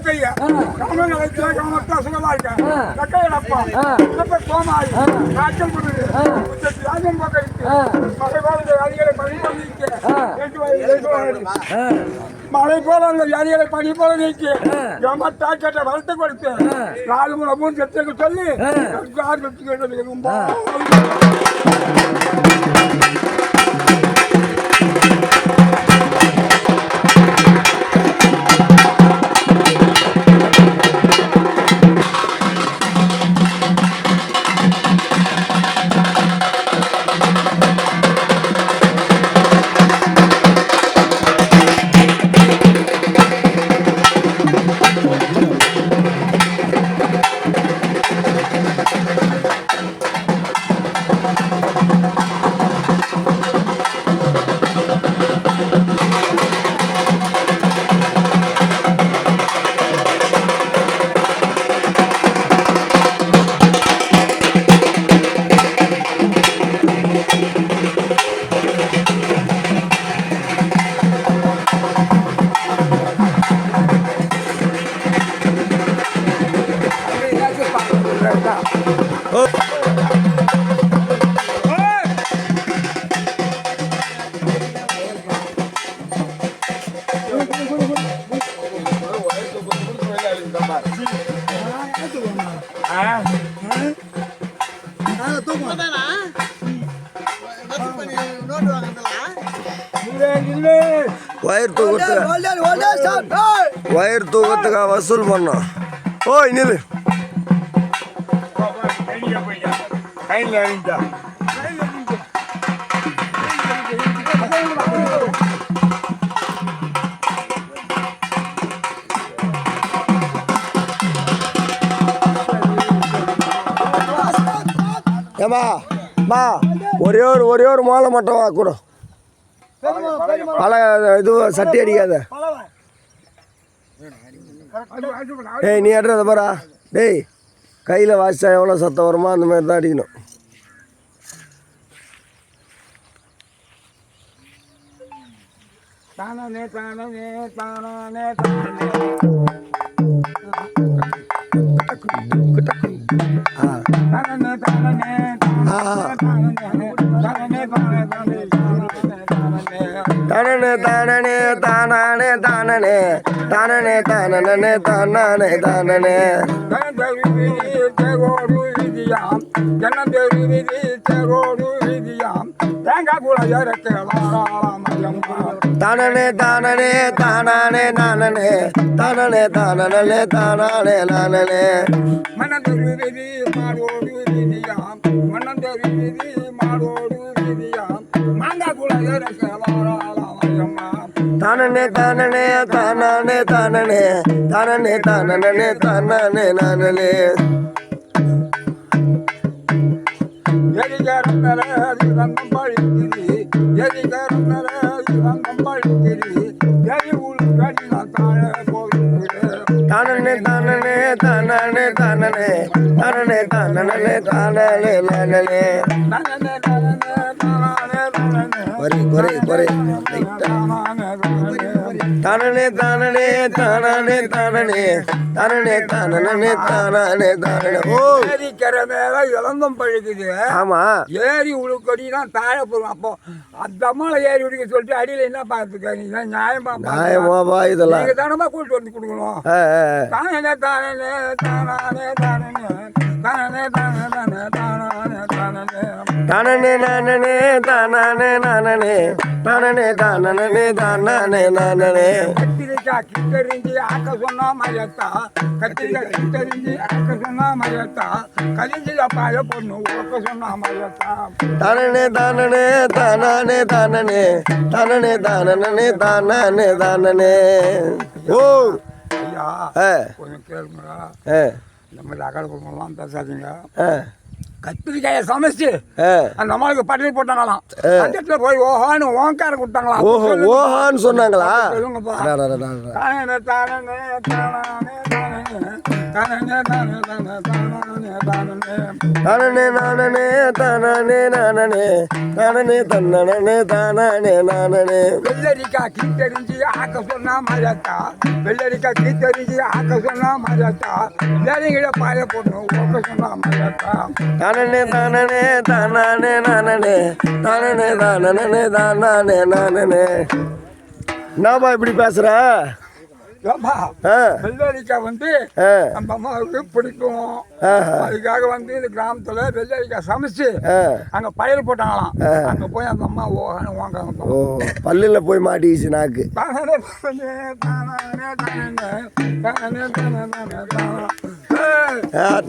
கழுத்தைய கவனம் கழுத்த கவனத்தா சுகமா இருக்க. கக்கை இடப்பா இடப்ப கோமாய் காய்ச்சல் பண்ணுது ராஜன் பக்கம் இருக்கு மகை போல இந்த வேலைகளை பணி பண்ணி இருக்கு மழை போல அந்த வியாதிகளை பணி போல நீக்கி. ரொம்ப வளர்த்து கொடுத்து. நாலு மூணு மூணு சொல்லி ரொம்ப ஒயர் தூக்கத்துக்கு ஒயர் தூக்கத்துக்கு வசூல் பண்ணோம் ஓய் நில்லு. கையில் அறிஞ்சா ஏமா மா ஒரே ஒரு ஒரே ஒரு மாலை மட்டும் வா கூட. பல இது சட்டி அடிக்காத. டேய் நீ அட்றத பாரா. டேய் கையில் வாசிச்சா எவ்வளோ சத்தம் வருமோ அந்த மாதிரி தான் அடிக்கணும். தானே தானே தானே தானே தானே தானே தானே. தேரோடு விதியாம் ஜனம் தெரு விதி தேரோடு விதியாம் தேங்காய் கூட இறக்கலாம் தானே தானே தானே நானே தானே தானே தானே நானே மனம் தெரு விதி மாடோடு விதியாம். மனம் தெரு விதி மாடோடு விதியாம் மாங்காய் தானனே தானனே தானானே தானனே தானனே தானனே தானானே நானனே. எரிகரம் நல ரங்கம் பழித்திரி. எரிகரம் நல ரங்கம் பழித்திரி. எரி உள்கடி நான் தாழ தானனே தானனே தானனே தானனே தானனே தானனே தானனே நானனே. நானனே தானனே தானனே குறை குறை லைட்டா தானனே தானனே தானனே தானனே தானனே தானனே தானனே தானனே ஓ ஏரிக்கரை மேல இளந்தம் பழுக்குது ஆமா ஏரி உழுக்கடினா தாழ போகும் அப்போ அந்த அம்மாவை ஏரி உடிக்க சொல்லிட்டு அடியில என்ன பார்த்துக்க நீ தான் நியாயமா நியாயமாவா இதெல்லாம் நீங்க தானமா கூட்டு வந்து கொடுக்கணும் ஆ. தானே தானே தானே தானே தானே தானே தானே தானே தானே தானனே நானனே தானனே நானனே. தானனே தானனே தானனே நானனே. கத்திரிக்காய் கிட்டறிஞ்சு ஆக்க சொன்னா மரியத்தா கத்திரிக்காய் கிட்டறிஞ்சு ஆக்க சொன்னா மரியத்தா கலிஞ்சி அப்பாய பொண்ணு உக்க சொன்னா மரியத்தா தானனே தானனே தானனே தானனே. தானனே தானனே தானனே தானனே. ஓ. ஐயா கொஞ்சம் கேளுங்களா இந்த மாதிரி அகல குடும்பம்லாம் பேசாதீங்க கத்திரிக்காயை சமைச்சு அந்த அம்மாவுக்கு பட்டினி போட்டாங்களாம். அந்த இடத்துல போய் ஓஹான்னு ஓங்கார கொடுத்தாங்களாம். ஓஹோ ஓஹான்னு சொன்னாங்களா? தானே நானே தானே நானே நானே தன்னே தானே நானே வெள்ளரிக்கா கீத்தறிஞ்சு ஆக்க சொன்னா மரத்தா வெள்ளரிக்கா கீத்தறிஞ்சு ஆக்க சொன்னா மரத்தா வேலைகளை பாய போடணும் ஓக்க சொன்னா மரத்தா தானே தானே தானே நானே தானே நானே நானே நாபா இப்படி பேசுற வெள்ளரிக்காய் வந்து நம்ம அம்மாவுக்கு பிடிக்கும். அதுக்காக வந்து இந்த கிராமத்துல வெள்ளரிக்காய் சமைச்சு அங்க பயிர் போட்டாங்களாம். அங்க போய் அந்த அம்மா ஓகான வாங்க பல்லுல போய் மாட்டிச்சு நாக்கு.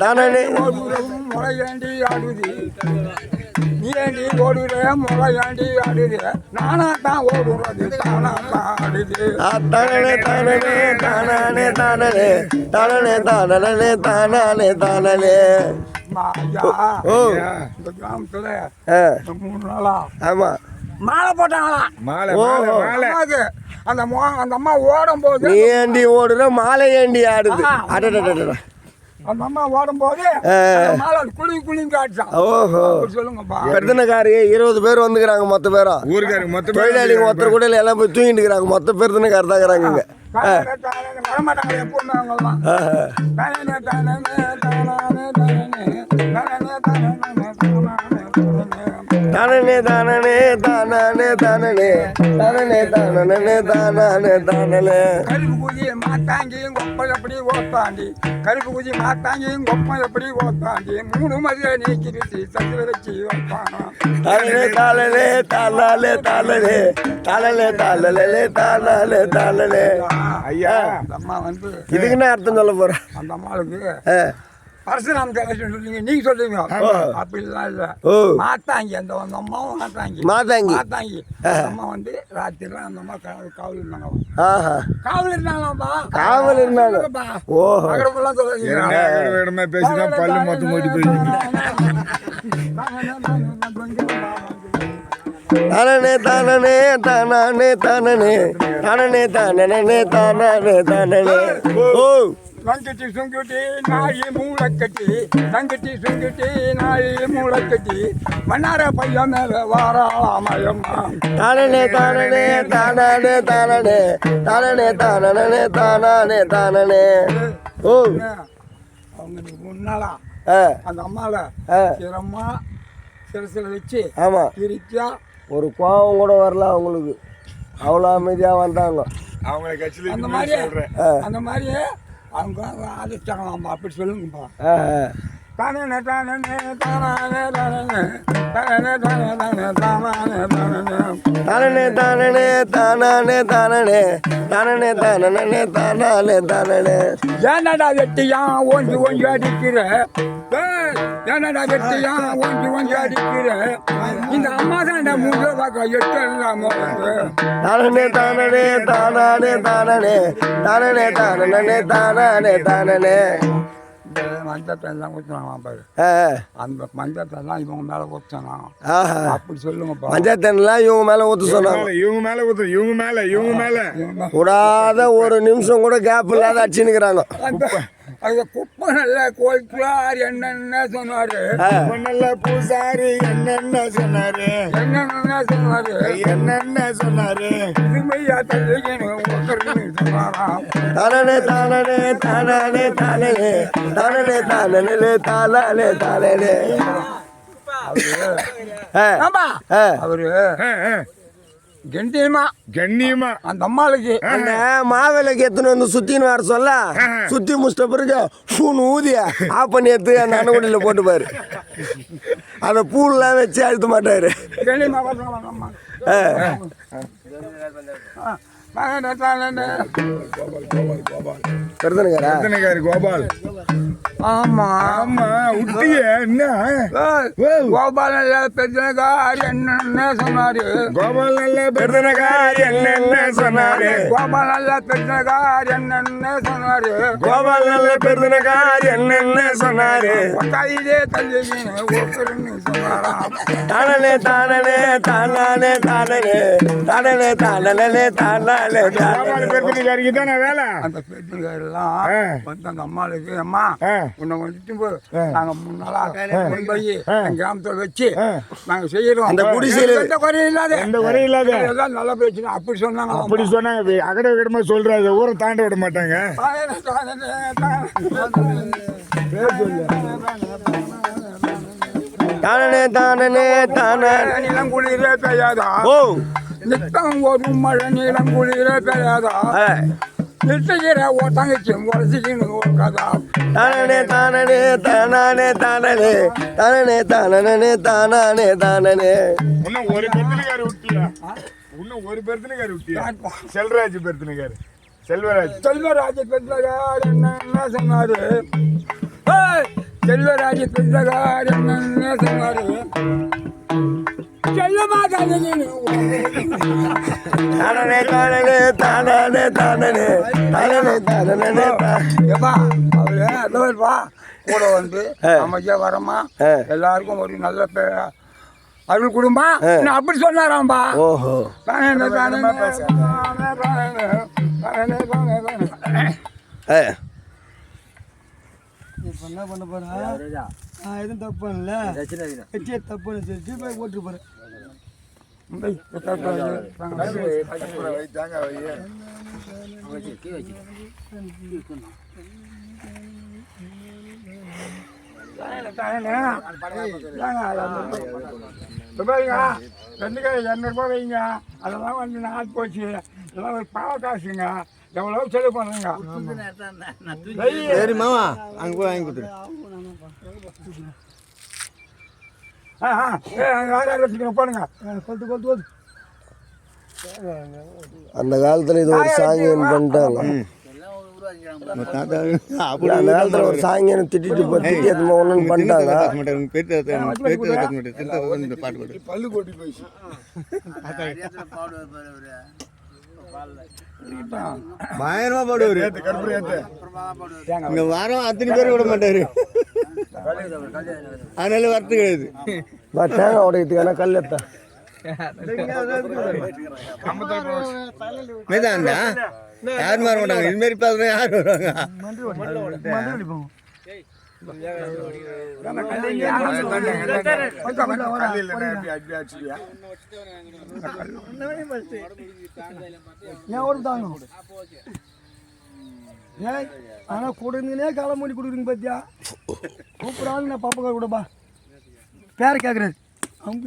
தானே தானே முளையாண்டி ஆடுதி நீ ஏண்டி ஓடுற முளையாண்டி ஆடுது நானா தான் ஓடுறது தானா தான் ஆடுது தானனே தானனே தானனே தானனே மாயா ஓ. இந்த கிராமத்துல மூணு நாளா ஆமாம் மாலை போட்டாங்களாம் மாலை அந்த மோ- அந்த அம்மா ஓடும் போது ஏண்டி ஓடுற? மாலை ஏண்டி ஆடுது? அடடடடட அந்த அம்மா குழி காட்டுச்சான். ஓஹோ. சொல்லுங்கப்பா. பெருந்தனக்காரி இருபது பேர் வந்துக்கிறாங்க மொத்த பேரும் ஊருக்காரங்க மொத்த தொழிலாளிங்க ஒருத்தர் கூட எல்லாம் போய் தூங்கிட்டு இருக்கிறாங்க. மொத்த பெருந்தனக்கார தான் இருக்கிறாங்க இங்க. வரமாட்டாங்க எப்பவுமே. தானே தானே தானே தானே தானே தானே தானே தானே கருப்பு குதி மாத்தாங்கியும் கொப்பை எப்படி ஓத்தாண்டி? கருப்பு குதி மாத்தாங்கியும் கொப்பை எப்படி ஓத்தாண்டி? மூணு மதிய நீக்கி விட்டு சத்திர வச்சு வைப்பானா? தானனே தானனே தானாலே தானனே. தானனே தானலே தானாலே தானனே. ஐயா அம்மா வந்து இதுக்கு என்ன அர்த்தம் சொல்ல போற? அந்த அம்மாளுக்கு. பரசுராம் கலெக்ஷன் சொல்லுங்க நீங்க சொல்றீங்க ஓ. அப்படிலாம் இல்ல. ஓ. மாத்தாங்கி அந்த அந்த அம்மாவும் மாத்தாங்கி. மாத்தாங்கி. அந்த அம்மா வந்து ராத்திரிலாம் அந்த அம்மா காவல் இருந்தாங்க காவல் இருந்தாங்களாப்பா? காவல் இருந்தாங்க. ஓஹோ. அகடப்பெல்லாம் என்ன சொல்லுங்க இடமே பேசினா பல்லு மொத்தம் ஓடி போயிடுங்க தானனே தானனே தானானே தானனே தானனே தானனே தானானே தானனே ஓ. நங்கட்டி சுங்குட்டி நாயி மூளைக்கட்டி. நங்கட்டி சுங்குட்டி நாயி மூளைக்கட்டி. மன்னார பையன் மேல வாராமயம்மா தானனே தானனே தானானே தானனே தானனே தானனே தானானே தானனே. ஓ. அவங்க நீ முன்னாளா ஆ. அந்த அம்மாவை ஆ. சிரமா சிரசில் வச்சு ஆமாம் பிரிச்சா ஒரு கோவம் கூட வரல அவங்களுக்கு. அவ்வளோ அமைதியாக வந்தாங்க. அவங்கள கட்சியில அந்த மாதிரி அந்த மாதிரியே அவங்க ஆதிச்சாங்களாம்பா அப்படி சொல்லுங்கப்பா. தானே தானே தானே தானே தானே தானே தானே தானே தானே தானனே தானனே தானனே தானனே தானனே தானாலே தானனே ஏனடா வெட்டியா ஓஞ்சி ஓஞ்சி அடிக்கிற ஏனடா வெட்டியா? ஓஞ்சி ஓஞ்சி அடிக்கிற. இந்த அம்மா தாண்டா மூணு பார்க்க எட்டு இல்லாம வந்து தானனே தானனே தானானே தானனே. தானனே தானனே தானானே தானனே. இந்த மஞ்சத்தை எல்லாம் ஊற்றுனாங்களாம் பாரு. ஆ அந்த மஞ்சத்தை எல்லாம் இவங்க மேலே ஊற்றுனாங்க ஆஹா. அப்படி சொல்லுங்கப்பா மஞ்சத்தண்ணெலாம் இவங்க மேலே ஊற்ற சொன்னாங்க. மேல, இவங்க மேல ஊத்துரு இவங்க மேல இவங்க மேல. விடாத ஒரு நிமிஷம் கூட கேப் இல்லாத அடிச்சுன்னுக்குறாங்க. அந்த குப்பை நல்ல கோயிலார் என்னென்ன சொன்னாரு? நல்ல பூசாரி என்னென்ன சொன்னாரு? என்னென்ன சொன்னாரு? என்னென்ன சொன்னாரு? இதுமையா தள்ளிக்கணும் தானனே தானனே தானானே தானனே தானனே தானனே தானானே தானனே. அவரு. கண்ணியமா கண்ணியமா அந்த அம்மாளுக்கு. அந்த மாவிளக்கு எத்தனை வந்து சுத்தின்னு வர சொல்ல சுத்தி முடிச்சிட்ட பிறகு பூன் ஊதிய ஆஃப் பண்ணி எடுத்து அந்த அணுகுடியில் போட்டுப்பாரு. அந்த பூன்லாம் வச்சு அழுத்த மாட்டாரு. கோபால் கருத்தனுக்காரு கோபால். ஆமா. ஆமா உட்டிய என்ன? கோபால பெருந்தனகார் என்ன சொன்னாரு? கோபால பெருந்தனகார் என்ன சொன்னாரு? கோபால பெருந்தனகார் என்ன சொன்னாரு? கோபால பெருந்தனகார் என்ன சொன்னாரு? கையிலே தஞ்சைன்னு சொன்னாரா தானலே தானலே தானாலே தானலே தானலே தானலே தானாலே தானலே பெருந்தனகாரிக்கு தானே வேலை? அந்த அம்மாளுக்கு அம்மா உன்னை வந்துட்டு நாங்க மூணு கொண்டு போய் கிராமத்துல வச்சு. நாங்க செய்யறோம். அந்த குடிசையில- எந்த குறையும் இல்லாத. எந்த குறையும் இல்லாத. எல்லாம் நல்லா பேசுனா அப்படி சொன்னாங்க. அப்படி சொன்னாங்க. அகட விடமா சொல்றாரு ஊரை தாண்ட விட மாட்டாங்க. தானே தானே தானே நிலம் குளிரே பெய்யாதா? ஓ. நித்தம் ஒரு மழை நீளம் குளிரே பெய்யாதா? நிறுத்தீரா ஓ தங்கச்சி உடச்சிக்கின்னு ஒரு கதா தானே தானே தானானே தானே தானே தானே தானானே தானே இன்னும் ஒரு பெருத்தினக்காரி விட்டியா இன்னும் ஒரு பெருத்தினக்காரி விட்டியா செல்வராஜ் பெருத்தினக்காரி செல்வராஜ். செல்வராஜ் பெருத்தினக்கார் என்ன சொன்னாரு? செல்வராஜ் பெருத்தினக்கார் என்ன சொன்னாரு? செல்லமா தங்கச்சின்னு தானே தானே தானே தானே தானே தானே ஏப்பா அவரு அந்த மாதிரிப்பா கூட வந்து. அமைச்சா வரமா. எல்லாருக்கும் ஒரு நல்ல பே அருள் குடும்பம் நான் அப்படி சொன்னாராம்பா? ஓஹோ. தானே, இப்போ என்ன பண்ண போறேன் நான் எதுவும் தப்பு பண்ணல. கட்சியை தப்பு பண்ண சொல்லி ஜிபே போட்டு போறேன். இரநூறுபா வைங்க அதெல்லாம் வந்து நாள் போச்சு இதெல்லாம் ஒரு பாவ காசுங்க எவ்வளோ செலவு பண்ணுங்க சரி மாமா அங்க போய் வாங்கி கொடுத்துரு ஆ ஆ ஏ, யார் யார் வச்சுக்கணும் போடுங்க கொத்து கொத்து கொத்து அந்த காலத்துல இது ஒரு சாங்கியம் பண்ணிட்டாங்க அந்த காலத்துல ஒரு சாங்கியம் திட்டிட்டு திட்டி அது ஒன்று பண்ணிட்டாங்க பயங்கரமா பாடுவாரு இங்க வாரம் அத்தனை பேர் விட மாட்டாரு அதனால வரத்து கிடையாது தேங்காய் உடையத்துக்கான கல் எத்தான் மேதாண்டா யார் மாற ஏய் ஆனால் கொடுங்கனே காலை மூடி கொடுக்குறீங்க பார்த்தியா கூப்பிடாங்க நான் பாப்பக்கா கூடப்பா பேரை கேட்குறேன் அவங்க